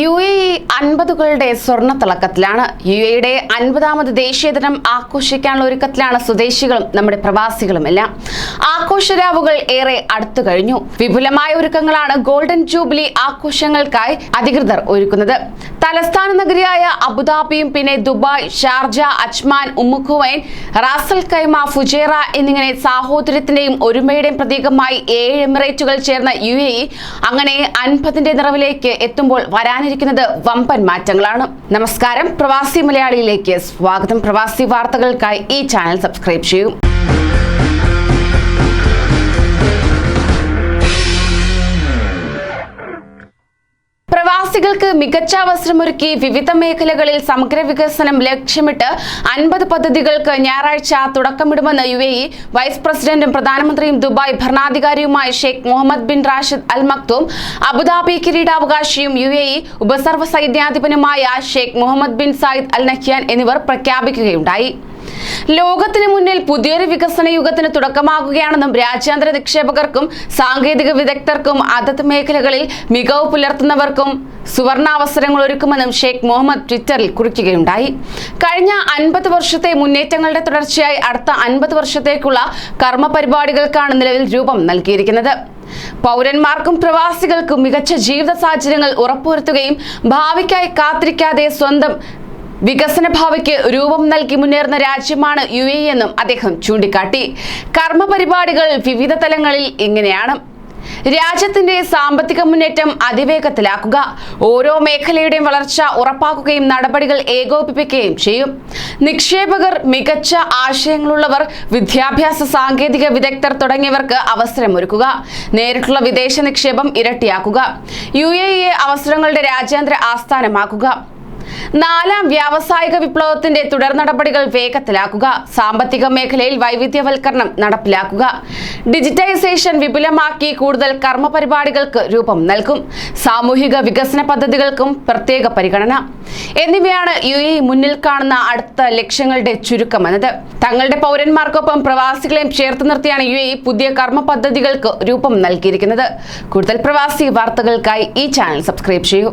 U A അൻപതുകളുടെ സ്വർണത്തിളക്കത്തിലാണ് U എയുടെ അൻപതാമത് ദേശീയ ദിനം ആഘോഷിക്കാനുള്ള ഒരുക്കത്തിലാണ് സ്വദേശികളും നമ്മുടെ പ്രവാസികളും എല്ലാം. ആഘോഷരാവുകൾ ഏറെ അടുത്തു കഴിഞ്ഞു. വിപുലമായ ഒരുക്കങ്ങളാണ് ഗോൾഡൻ ജൂബിലി ആഘോഷങ്ങൾക്കായി അധികൃതർ ഒരുക്കുന്നത്. തലസ്ഥാന നഗരിയായ അബുദാബിയും പിന്നെ Dubai Sharjah Ajman Umm al Quwain Ras al Khaimah Fujairah എന്നിങ്ങനെ സാഹോദര്യത്തിന്റെയും ഒരുമയുടെയും പ്രതീകമായി ഏഴ് എമിറേറ്റുകൾ ചേർന്ന യു എ ഇ അങ്ങനെ അൻപതിന്റെ നിറവിലേക്ക് എത്തുമ്പോൾ വരാനിരിക്കുന്നത് വമ്പൻ മാറ്റങ്ങളാണ്. നമസ്കാരം. പ്രവാസി മലയാളിയിലേക്ക് സ്വാഗതം. പ്രവാസി വാർത്തകൾക്കായി ഈ ചാനൽ സബ്സ്ക്രൈബ് ചെയ്യൂ. മികച്ച അവസരമൊരുക്കി വിവിധ മേഖലകളിൽ സമഗ്ര വികസനം ലക്ഷ്യമിട്ട് അൻപത് പദ്ധതികൾക്ക് ഞായറാഴ്ച തുടക്കമിടുമെന്ന് യു എ ഇ വൈസ് പ്രസിഡന്റും പ്രധാനമന്ത്രിയും Dubai ഭരണാധികാരിയുമായ Sheikh Mohammed bin Rashid Al Maktoum Abu Dhabi കിരീടാവകാശിയും U A E ഉപസർവ Sheikh Mohammed bin Zayed Al Nahyan എന്നിവർ പ്രഖ്യാപിക്കുകയുണ്ടായി. ലോകത്തിന് മുന്നിൽ പുതിയൊരു വികസന യുഗത്തിന് തുടക്കമാകുകയാണെന്നും രാജ്യാന്തര നിക്ഷേപകർക്കും സാങ്കേതിക വിദഗ്ധർക്കും അതത് മേഖലകളിൽ മികവ് പുലർത്തുന്നവർക്കും സുവർണാവസരങ്ങൾ ഒരുക്കുമെന്നും ഷെയ്ഖ് മുഹമ്മദ് ട്വിറ്ററിൽ കുറിക്കുകയുണ്ടായി. കഴിഞ്ഞ അൻപത് വർഷത്തെ മുന്നേറ്റങ്ങളുടെ തുടർച്ചയായി അടുത്ത അൻപത് വർഷത്തേക്കുള്ള കർമ്മ പരിപാടികൾക്കാണ് നിലവിൽ രൂപം നൽകിയിരിക്കുന്നത്. പൗരന്മാർക്കും പ്രവാസികൾക്കും മികച്ച ജീവിത സാഹചര്യങ്ങൾ ഉറപ്പുവരുത്തുകയും ഭാവിക്കായി കാത്തിരിക്കാതെ സ്വന്തം വികസന ഭാവിക്ക് രൂപം നൽകി മുന്നേറുന്ന രാജ്യമാണ് യു എ എന്നും അദ്ദേഹം ചൂണ്ടിക്കാട്ടി. കർമ്മ പരിപാടികൾ വിവിധ തലങ്ങളിൽ ഇങ്ങനെയാണ്. രാജ്യത്തിന്റെ സാമ്പത്തിക മുന്നേറ്റം അതിവേഗത്തിലാക്കുക. ഓരോ മേഖലയുടെയും വളർച്ച ഉറപ്പാക്കുകയും നടപടികൾ ഏകോപിപ്പിക്കുകയും ചെയ്യും. നിക്ഷേപകർ മികച്ച ആശയങ്ങളുള്ളവർ വിദ്യാഭ്യാസ സാങ്കേതിക വിദഗ്ധർ തുടങ്ങിയവർക്ക് അവസരമൊരുക്കുക. നേരിട്ടുള്ള വിദേശ നിക്ഷേപം ഇരട്ടിയാക്കുക. യു അവസരങ്ങളുടെ രാജ്യാന്തര ആസ്ഥാനമാക്കുക. നാലാം വ്യാവസായിക വിപ്ലവത്തിന്റെ തുടർ നടപടികൾ വേഗത്തിലാക്കുക. സാമ്പത്തിക മേഖലയിൽ വൈവിധ്യവൽക്കരണം നടപ്പിലാക്കുക. ഡിജിറ്റൈസേഷൻ വിപുലമാക്കി കൂടുതൽ കർമ്മ പരിപാടികൾക്ക് രൂപം നൽകും. സാമൂഹിക വികസന പദ്ധതികൾക്കും പ്രത്യേക പരിഗണന. എന്നിവയാണ് യു എ മുന്നിൽ കാണുന്ന അടുത്ത ലക്ഷ്യങ്ങളുടെ ചുരുക്കമെന്നത് തങ്ങളുടെ പൗരന്മാർക്കൊപ്പം പ്രവാസികളെയും ചേർത്ത് നിർത്തിയാണ് യു എ പുതിയ കർമ്മ പദ്ധതികൾക്ക് രൂപം നൽകിയിരിക്കുന്നത്. കൂടുതൽ പ്രവാസി വാർത്തകൾക്കായി ഈ ചാനൽ സബ്സ്ക്രൈബ് ചെയ്യൂ.